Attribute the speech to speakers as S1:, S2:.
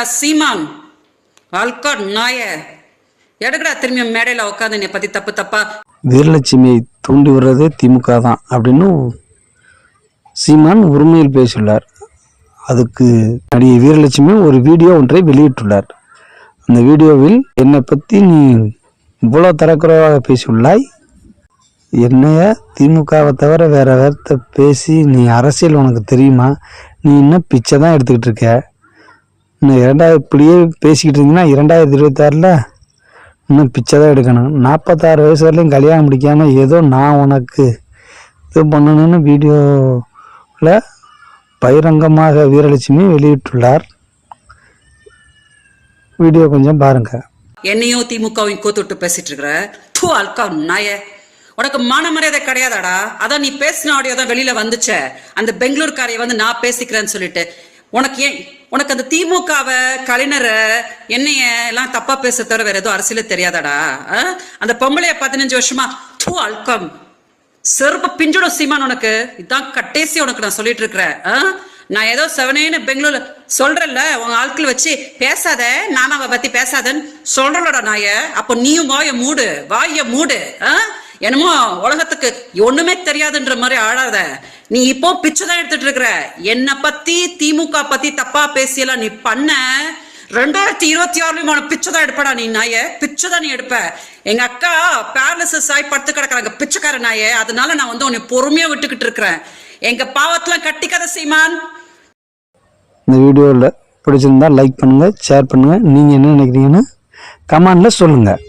S1: சீமான் Alcott நாய. எடுக்கடா திரும்பி மேடையில் உட்காந்து என்னை பற்றி தப்பு தப்பா?
S2: வீரலட்சுமியை தூண்டி விடுறதே திமுக தான் அப்படின்னு சீமான் உரிமையில் பேசியுள்ளார். அதுக்கு நடிகை வீரலட்சுமி ஒரு வீடியோ ஒன்றை வெளியிட்டுள்ளார். அந்த வீடியோவில் என்னை பற்றி நீ இவ்வளோ தரக்குறைவாக பேசியுள்ளாய்? என்னைய திமுகவை தவிர வேற வேறத்தை பேசி நீ அரசியல் உனக்கு தெரியுமா? நீ இன்னும் பிச்சை தான் எடுத்துக்கிட்டு இருக்க. இன்னும் இரண்டாயிரம் இப்படியே பேசிக்கிட்டு இருந்தீங்கன்னா இரண்டாயிரத்தி இருபத்தாறில் இன்னும் பிச்சை தான் எடுக்கணும். நாற்பத்தாறு வயசு வரலையும் கல்யாணம் முடிக்காமல் ஏதோ நான் உனக்கு இது பண்ணணும்னு வீடியோவில் பகிரங்கமாக வீரலட்சுமி வெளியிட்டுள்ளார். வீடியோ கொஞ்சம் பாருங்கள்
S1: என்னையும் திமுகவையும் கோத்துட்டு பேசிட்டு இருக்கிற? தூ அல்கா நாய. உனக்கு மான மரியாதை கிடையாதாடா? அதான் நீ பேசின ஆடியோ தான் வெளியில வந்துச்சே. அந்த பெங்களூர்காரைய வந்து நான் பேசிக்கிறேன்னு சொல்லிட்டு. உனக்கு ஏன் உனக்கு அந்த திமுகவை கலைஞரை என்னைய எல்லாம் தப்பா பேச தவிர வேற எதுவும் அரசியல தெரியாதாடா? ஆ? அந்த பொம்பளைய பதினஞ்சு வருஷமா தூ அல்கம். செருப்பு பிஞ்சிடும் சீமான் உனக்கு. இதான் கட்டேசி உனக்கு நான் சொல்லிட்டு இருக்கிறேன். ஆ? நான் ஏதோ செவனேன்னு பெங்களூர்ல சொல்றல உங்க ஆட்கள் வச்சு பேசாத நானாவை பத்தி பேசாதன்னு சொல்றலோட நாய. அப்போ நீயும் வாய மூடு வாய மூடு. ஆ? என்னமோ உலகத்துக்கு ஒண்ணுமே தெரியாதுன்ற மாதிரி ஆடாத நீ இப்போ பிச்சை தான் எடுத்துட்டு இருக்கிற. என்னை பத்தி திமுக பத்தி தப்பா பேசியெல்லாம் நீ பண்ண. ரெண்டாயிரத்தி இருபத்தி ஆறுலயும் உனக்கு பிச்சை தான் எடுப்படா நீ நாய. பிச்சை தான் நீ எடுப்ப. எங்க அக்கா பேரலிசிஸ் ஆகி படுத்து கிடக்குறாங்க பிச்சைக்கார நாய. அதனால நான் வந்து உன்னை பொறுமையா விட்டுக்கிட்டு இருக்கிறேன். எங்க பாவத்தெல்லாம் கட்டிக்காத சீமான்.
S2: இந்த வீடியோவில் பிடிச்சிருந்தா லைக் பண்ணுங்கள் ஷேர் பண்ணுங்கள் நீங்கள் என்ன நினைக்கிறீங்கன்னு கமெண்ட்ல சொல்லுங்கள்